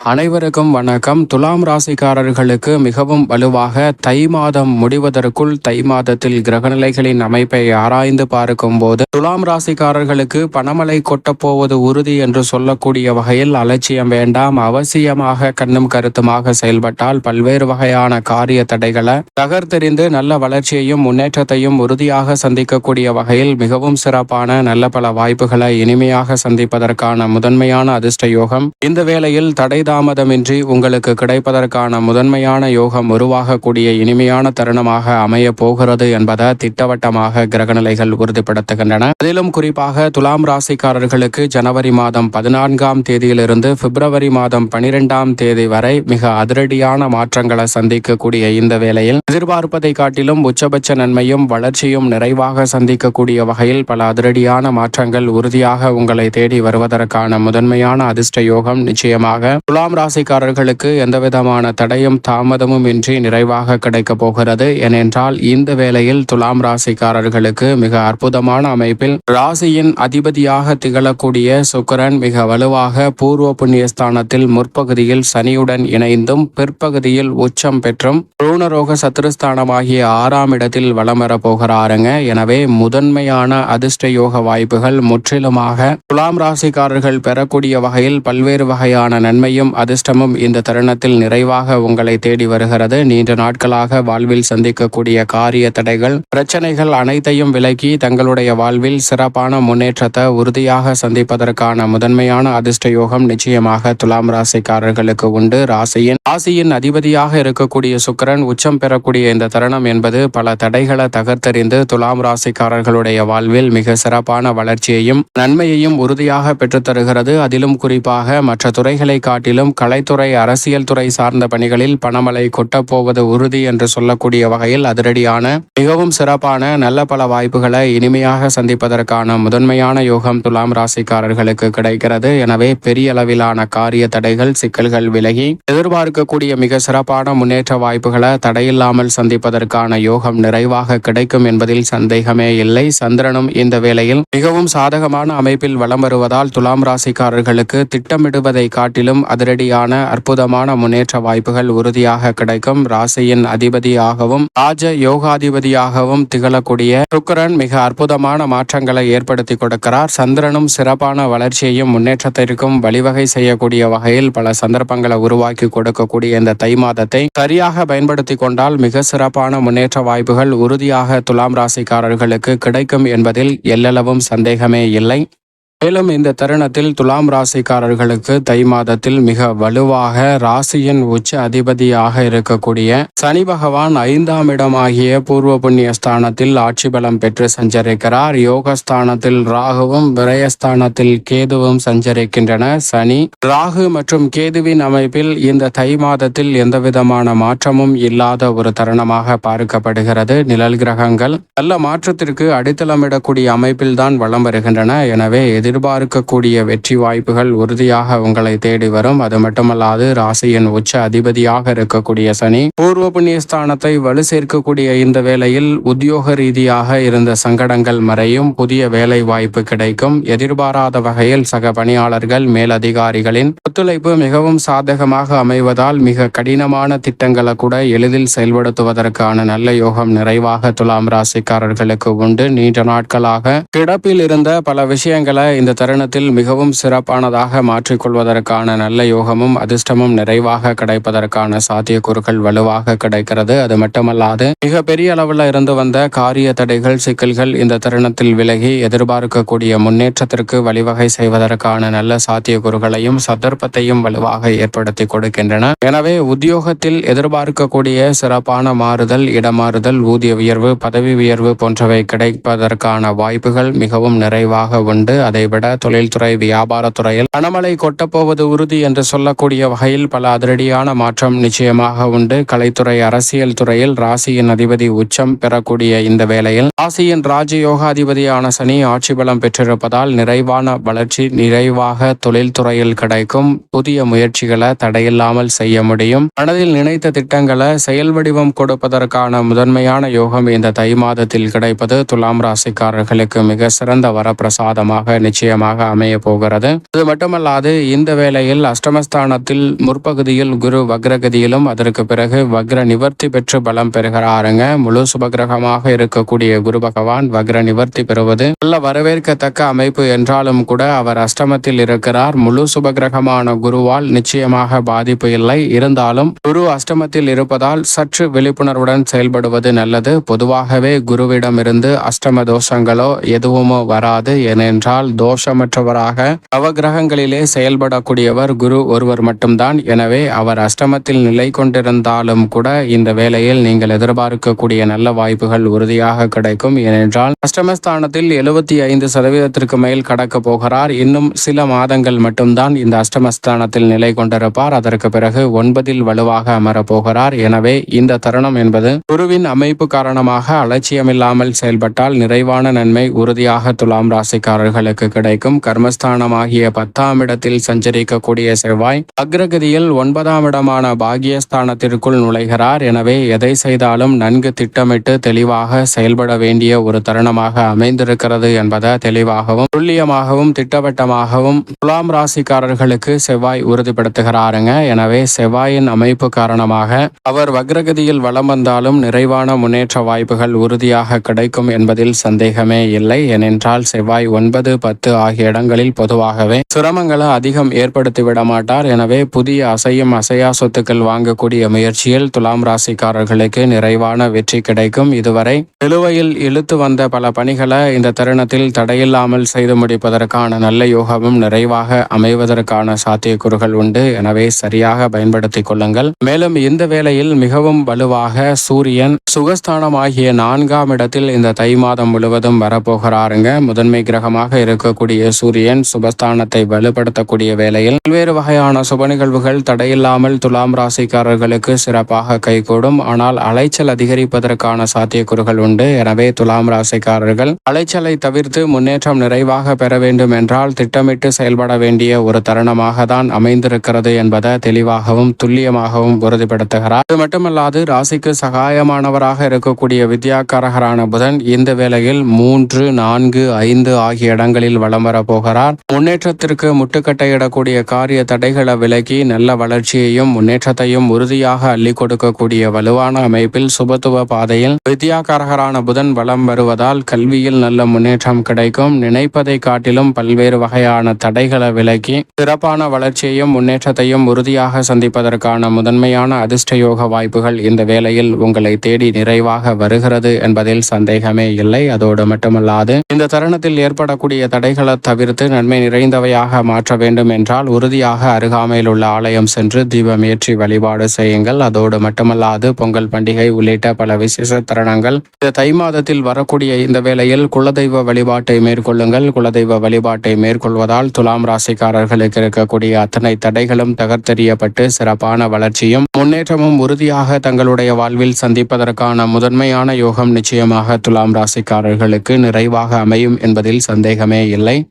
அனைவருக்கும் வணக்கம். துலாம் ராசிக்காரர்களுக்கு மிகவும் வலுவாக தை மாதம் முடிவதற்குள் தை மாதத்தில் கிரகநிலைகளின் அமைப்பை ஆராய்ந்து பார்க்கும் போது துலாம் ராசிக்காரர்களுக்கு பணமலை கொட்டப்போவது உறுதி என்று சொல்லக்கூடிய வகையில் அலட்சியம் வேண்டாம். அவசியமாக கண்ணும் கருத்துமாக செயல்பட்டால் பல்வேறு வகையான காரிய தடைகளை தகர்த்தெறிந்து நல்ல வளர்ச்சியையும் முன்னேற்றத்தையும் உறுதியாக சந்திக்கக்கூடிய வகையில் மிகவும் சிறப்பான நல்ல பல வாய்ப்புகளை இனிமையாக சந்திப்பதற்கான முதன்மையான அதிர்ஷ்ட யோகம். இந்த வேளையில் தடை காலதாமதமின்றி உங்களுக்கு கிடைப்பதற்கான முதன்மையான யோகம் உருவாகக்கூடிய இனிமையான தருணமாக அமைய போகிறது என்பதை திட்டவட்டமாக கிரகநிலைகள் உறுதிப்படுத்துகின்றன. அதிலும் குறிப்பாக துலாம் ராசிக்காரர்களுக்கு ஜனவரி மாதம் பதினான்காம் தேதியிலிருந்து பிப்ரவரி மாதம் பனிரெண்டாம் தேதி வரை மிக அதிரடியான மாற்றங்களை சந்திக்கக்கூடிய இந்த வேளையில் எதிர்பார்ப்பதை காட்டிலும் உச்சபட்ச நன்மையும் வளர்ச்சியும் நிறைவாக சந்திக்கக்கூடிய வகையில் பல அதிரடியான மாற்றங்கள் உறுதியாக உங்களை தேடி வருவதற்கான முதன்மையான அதிர்ஷ்ட யோகம் நிச்சயமாக. துலாம் ராசிக்காரர்களுக்கு எந்தவிதமான தடையும் தாமதமும் இன்றி நிறைவாக கிடைக்கப் போகிறது. ஏனென்றால் இந்த வேளையில் துலாம் ராசிக்காரர்களுக்கு மிக அற்புதமான அமைப்பில் ராசியின் அதிபதியாக திகழக்கூடிய சுக்கரன் மிக வலுவாக பூர்வ புண்ணியஸ்தானத்தில் முற்பகுதியில் சனியுடன் இணைந்தும் பிற்பகுதியில் உச்சம் பெற்றும் ருணரோக சத்துருஸ்தானமாகிய ஆறாம் இடத்தில் வலம் போகிறாருங்க. எனவே முதன்மையான அதிர்ஷ்ட யோக வாய்ப்புகள் முற்றிலுமாக துலாம் ராசிக்காரர்கள் பெறக்கூடிய வகையில் பல்வேறு வகையான நன்மையும் அதிர்ஷ்டம் அதிர்ஷ்டமும் இந்த தருணத்தில் நிறைவாக உங்களை தேடி வருகிறது. நீண்ட நாட்களாக வாழ்வில் சந்திக்கக்கூடிய காரிய தடைகள் பிரச்சனைகள் அனைத்தையும் விலக்கி தங்களுடைய வாழ்வில் சிறப்பான முன்னேற்றத்தை உறுதியாக சந்திப்பதற்கான முதன்மையான அதிர்ஷ்ட யோகம் நிச்சயமாக துலாம் ராசிக்காரர்களுக்கு உண்டு. ராசியின் ராசியின் அதிபதியாக இருக்கக்கூடிய சுக்கரன் உச்சம் பெறக்கூடிய இந்த தருணம் என்பது பல தடைகளை தகர்த்தறிந்து துலாம் ராசிக்காரர்களுடைய வாழ்வில் மிக சிறப்பான வளர்ச்சியையும் நன்மையையும் உறுதியாக பெற்றுத்தருகிறது. அதிலும் குறிப்பாக மற்ற துறைகளை காட்டிலும் கலைத்துறை அரசியல் துறை சார்ந்த பணிகளில் பணமலை கொட்டப்போவது உறுதி என்று சொல்லக்கூடிய வகையில் அதிரடியான மிகவும் சிறப்பான நல்ல பல வாய்ப்புகளை இனிமையாக சந்திப்பதற்கான முதன்மையான யோகம் துலாம் ராசிக்காரர்களுக்கு கிடைக்கிறது. எனவே பெரிய அளவிலான காரிய தடைகள் சிக்கல்கள் விலகி எதிர்பார்க்கக்கூடிய மிக சிறப்பான முன்னேற்ற வாய்ப்புகளை தடையில்லாமல் சந்திப்பதற்கான யோகம் நிறைவாக கிடைக்கும் என்பதில் சந்தேகமே இல்லை. சந்திரனும் இந்த வேளையில் மிகவும் சாதகமான அமைப்பில் வலம் வருவதால் துலாம் ராசிக்காரர்களுக்கு திட்டமிடுவதை காட்டிலும் அதிரடியான அற்புதமான முன்னேற்ற வாய்ப்புகள் உறுதியாக கிடைக்கும். ராசியின் அதிபதியாகவும் ராஜ யோகாதிபதியாகவும் திகழக்கூடிய சுக்கரன் மிக அற்புதமான மாற்றங்களை ஏற்படுத்தி கொடுக்கிறார். சந்திரனும் சிறப்பான வளர்ச்சியையும் முன்னேற்றத்திற்கும் வழிவகை செய்யக்கூடிய வகையில் பல சந்தர்ப்பங்களை உருவாக்கி கொடுக்கக்கூடிய இந்த தை மாதத்தை சரியாக பயன்படுத்தி கொண்டால் மிக சிறப்பான முன்னேற்ற வாய்ப்புகள் உறுதியாக துலாம் ராசிக்காரர்களுக்கு கிடைக்கும் என்பதில் எல்லளவும் சந்தேகமே இல்லை. மேலும் இந்த தருணத்தில் துலாம் ராசிக்காரர்களுக்கு தை மாதத்தில் மிக வலுவாக ராசியின் உச்ச அதிபதியாக இருக்கக்கூடிய சனி பகவான் ஐந்தாம் இடமாகிய பூர்வ புண்ணிய ஸ்தானத்தில் ஆட்சி பலம் பெற்று சஞ்சரிக்கிறார். யோகஸ்தானத்தில் ராகுவும் விரயஸ்தானத்தில் கேதுவும் சஞ்சரிக்கின்றன. சனி ராகு மற்றும் கேதுவின் அமைப்பில் இந்த தை மாதத்தில் எந்தவிதமான மாற்றமும் இல்லாத ஒரு தருணமாக பார்க்கப்படுகிறது. நிழல் கிரகங்கள் நல்ல மாற்றத்திற்கு அடித்தளமிடக்கூடிய அமைப்பில்தான் வளம் வருகின்றன. எனவே எதிர்பார்க்கக்கூடிய வெற்றி வாய்ப்புகள் உறுதியாக உங்களை தேடி வரும். அது மட்டுமல்லாது ராசியின் உச்ச அதிபதியாக இருக்கக்கூடிய சனி பூர்வ புண்ணியஸ்தானத்தை வலு சேர்க்கக்கூடிய இந்த வேளையில் உத்தியோக ரீதியாக இருந்த சங்கடங்கள் மறையும். புதிய வேலை வாய்ப்பு கிடைக்கும். எதிர்பாராத வகையில் சக பணியாளர்கள் மேலதிகாரிகளின் ஒத்துழைப்பு மிகவும் சாதகமாக அமைவதால் மிக கடினமான திட்டங்களை கூட எளிதில் செயல்படுத்துவதற்கான நல்ல யோகம் நிறைவாக துலாம் ராசிக்காரர்களுக்கு உண்டு. நீண்ட நாட்களாக கிடப்பில் இருந்த பல விஷயங்களை இந்த தருணத்தில் மிகவும் சிறப்பானதாக மாற்றிக்கொள்வதற்கான நல்ல யோகமும் அதிர்ஷ்டமும் நிறைவாக கிடைப்பதற்கான சாத்தியக்கூறுகள் வலுவாக கிடைக்கிறது. அது மட்டுமல்லாது மிக பெரிய அளவில் இருந்து வந்த காரிய தடைகள் சிக்கல்கள் இந்த தருணத்தில் விலகி எதிர்பார்க்கக்கூடிய முன்னேற்றத்திற்கு வழிவகை செய்வதற்கான நல்ல சாத்தியக்கூறுகளையும் சந்தர்ப்பத்தையும் வலுவாக ஏற்படுத்தி கொடுக்கின்றன. எனவே உத்தியோகத்தில் எதிர்பார்க்கக்கூடிய சிறப்பான மாறுதல் இடமாறுதல் ஊதிய உயர்வு பதவி உயர்வு போன்றவை கிடைப்பதற்கான வாய்ப்புகள் மிகவும் நிறைவாக உண்டு. அதை விட தொழில்துறை வியாபாரத்துறையில் பணமலை கொட்டப்போவது உறுதி என்று சொல்லக்கூடிய வகையில் பல அதிரடியான மாற்றம் நிச்சயமாக உண்டு. கலைத்துறை அரசியல் துறையில் ராசியின் அதிபதி உச்சம் பெறக்கூடிய இந்த வேளையில் ராசியின் ராஜயோகாதிபதியான சனி ஆட்சி பலம் பெற்றிருப்பதால் நிறைவான வளர்ச்சி நிறைவாக தொழில்துறையில் கிடைக்கும். புதிய முயற்சிகளை தடையில்லாமல் செய்ய முடியும். மனதில் நினைத்த திட்டங்களை செயல் வடிவம் கொடுப்பதற்கான முதன்மையான யோகம் இந்த தை மாதத்தில் கிடைப்பது. துலாம் ராசிக்காரர்களுக்கு மிக சிறந்த வரப்பிரசாதமாக நிச்சயம் நிச்சயமாக அமைய போகிறது. அது மட்டுமல்லாது இந்த வேளையில் அஷ்டமஸ்தானத்தில் முற்பகுதியில் குரு வக்ரகதியிலும் அதற்கு பிறகு வக்ர நிவர்த்தி பெற்று பலம் பெறுகிறாருங்க. முழு சுபகிரகமாக இருக்கக்கூடிய குரு பகவான் வக்ர நிவர்த்தி பெறுவது நல்ல வரவேற்கத்தக்க அமைப்பு என்றாலும் கூட அவர் அஷ்டமத்தில் இருக்கிறார். முழு சுபகிரகமான குருவால் நிச்சயமாக பாதிப்பு இல்லை. இருந்தாலும் குரு அஷ்டமத்தில் இருப்பதால் சற்று விழிப்புணர்வுடன் செயல்படுவது நல்லது. பொதுவாகவே குருவிடமிருந்து அஷ்டம தோஷங்களோ எதுவுமோ வராது. ஏனென்றால் தோஷமற்றவராக நவகிரகங்களிலே செயல்படக்கூடியவர் குரு ஒருவர் மட்டும்தான். எனவே அவர் அஷ்டமத்தில் நிலை கொண்டிருந்தாலும் கூட இந்த வேளையில் நீங்கள் எதிர்பார்க்கக்கூடிய நல்ல வாய்ப்புகள் உறுதியாக கிடைக்கும். ஏனென்றால் அஷ்டமஸ்தானத்தில் எழுபத்தி ஐந்து சதவீதத்திற்கு மேல் கடக்க போகிறார். இன்னும் சில மாதங்கள் மட்டும்தான் இந்த அஷ்டமஸ்தானத்தில் நிலை கொண்டிருப்பார். அதற்கு பிறகு ஒன்பதில் வலுவாக அமரப்போகிறார் எனவே இந்த தருணம் என்பது குருவின் அமைப்பு காரணமாக அலட்சியமில்லாமல் செயல்பட்டால் நிறைவான நன்மை உறுதியாக துலாம் ராசிக்காரர்களுக்கு கிடைக்கும் கர்மஸ்தானமாகிய பத்தாம் இடத்தில் சஞ்சரிக்கக்கூடிய செவ்வாய் அக்ரகதியில் ஒன்பதாம் இடமான பாகியஸ்தானத்திற்குள் நுழைகிறார். எனவே எதை செய்தாலும் நன்கு திட்டமிட்டு தெளிவாக செயல்பட வேண்டிய ஒரு தருணமாக அமைந்திருக்கிறது என்பதை தெளிவாகவும் துல்லியமாகவும் திட்டவட்டமாகவும் துலாம் ராசிக்காரர்களுக்கு செவ்வாய் உறுதிப்படுத்துகிறாருங்க. எனவே செவ்வாயின் அமைப்பு காரணமாக அவர் வக்ரகதியில் வலம் வந்தாலும் நிறைவான முன்னேற்ற வாய்ப்புகள் உறுதியாக கிடைக்கும் என்பதில் சந்தேகமே இல்லை. ஏனென்றால் செவ்வாய் ஒன்பது பத்து ஆகிய இடங்களில் பொதுவாகவே சிரமங்களை அதிகம் ஏற்படுத்தி விட மாட்டார். எனவே புதிய அசையும் அசையா சொத்துக்கள் வாங்கக்கூடிய முயற்சியில் துலாம் ராசிக்காரர்களுக்கு நிறைவான வெற்றி கிடைக்கும். இதுவரை நிலுவையில் இழுத்து வந்த பல பணிகளை இந்த தருணத்தில் தடையில்லாமல் செய்து முடிப்பதற்கான நல்ல யோகமும் நிறைவாக அமைவதற்கான சாத்தியக்கூறுகள் உண்டு. எனவே சரியாக பயன்படுத்திக் கொள்ளுங்கள். மேலும் இந்த வேளையில் மிகவும் வலுவாக சூரியன் சுகஸ்தானம் ஆகிய நான்காம் இடத்தில் இந்த தை மாதம் முழுவதும் வரப்போகிறாருங்க. முதன்மை கிரகமாக இருக்கும் இருக்கக்கூடிய சூரியன் சுபஸ்தானத்தை வலுப்படுத்தக்கூடிய வேளையில் பல்வேறு வகையான சுப நிகழ்வுகள் தடையில்லாமல் துலாம் ராசிக்காரர்களுக்கு சிறப்பாக கைகூடும். ஆனால் அலைச்சல் அதிகரிப்பதற்கான சாத்தியக்கூறுகள் உண்டு. எனவே துலாம் ராசிக்காரர்கள் அலைச்சலை தவிர்த்து முன்னேற்றம் நிறைவாக பெற வேண்டும் என்றால் திட்டமிட்டு செயல்பட வேண்டிய ஒரு தருணமாக தான் அமைந்திருக்கிறது என்பதை தெளிவாகவும் துல்லியமாகவும் உறுதிப்படுத்துகிறார். அது மட்டுமல்லாது ராசிக்கு சகாயமானவராக இருக்கக்கூடிய வித்யாக்காரகரான புதன் இந்த வேளையில் மூன்று நான்கு ஐந்து ஆகிய இடங்களில் வலம் வரப் போகிறார். முன்னேற்றத்திற்கு முட்டுக்கட்டையிடக்கூடிய காரிய தடைகளை விலக்கி நல்ல வளர்ச்சியையும் முன்னேற்றத்தையும் உறுதியாக அள்ளி கொடுக்கக்கூடிய வலுவான அமைப்பில் சுபத்துவ பாதையில் வித்யாகாரகரான புதன் வளம் வருவதால் கல்வியில் நல்ல முன்னேற்றம் கிடைக்கும். நினைப்பதை காட்டிலும் பல்வேறு வகையான தடைகளை விலக்கி சிறப்பான வளர்ச்சியையும் முன்னேற்றத்தையும் உறுதியாக சந்திப்பதற்கான முதன்மையான அதிர்ஷ்ட யோக வாய்ப்புகள் இந்த வேளையில் உங்களை தேடி நிறைவாக வருகிறது என்பதில் சந்தேகமே இல்லை. அதோடு மட்டுமல்லாது இந்த தருணத்தில் ஏற்படக்கூடிய தடை தடைகளை தவிர்த்து நன்மை நிறைந்தவையாக மாற்ற வேண்டும் என்றால் உறுதியாக அருகாமையில் உள்ள ஆலயம் சென்று தீபம் ஏற்றி வழிபாடு செய்யுங்கள். அதோடு மட்டுமல்லாது பொங்கல் பண்டிகை உள்ளிட்ட பல விசேஷ தருணங்கள். இந்த தை மாதத்தில் வரக்கூடிய இந்த வேளையில் குலதெய்வ வழிபாட்டை மேற்கொள்ளுங்கள். குலதெய்வ வழிபாட்டை மேற்கொள்வதால் துலாம் ராசிக்காரர்களுக்கு இருக்கக்கூடிய அத்தனை தடைகளும் தகர்த்தெறியப்பட்டு சிறப்பான வளர்ச்சியும் முன்னேற்றமும் உறுதியாக தங்களுடைய வாழ்வில் சந்திப்பதற்கான முதன்மையான யோகம் நிச்சயமாக துலாம் ராசிக்காரர்களுக்கு நிறைவாக அமையும் என்பதில் சந்தேகமே இல்லை.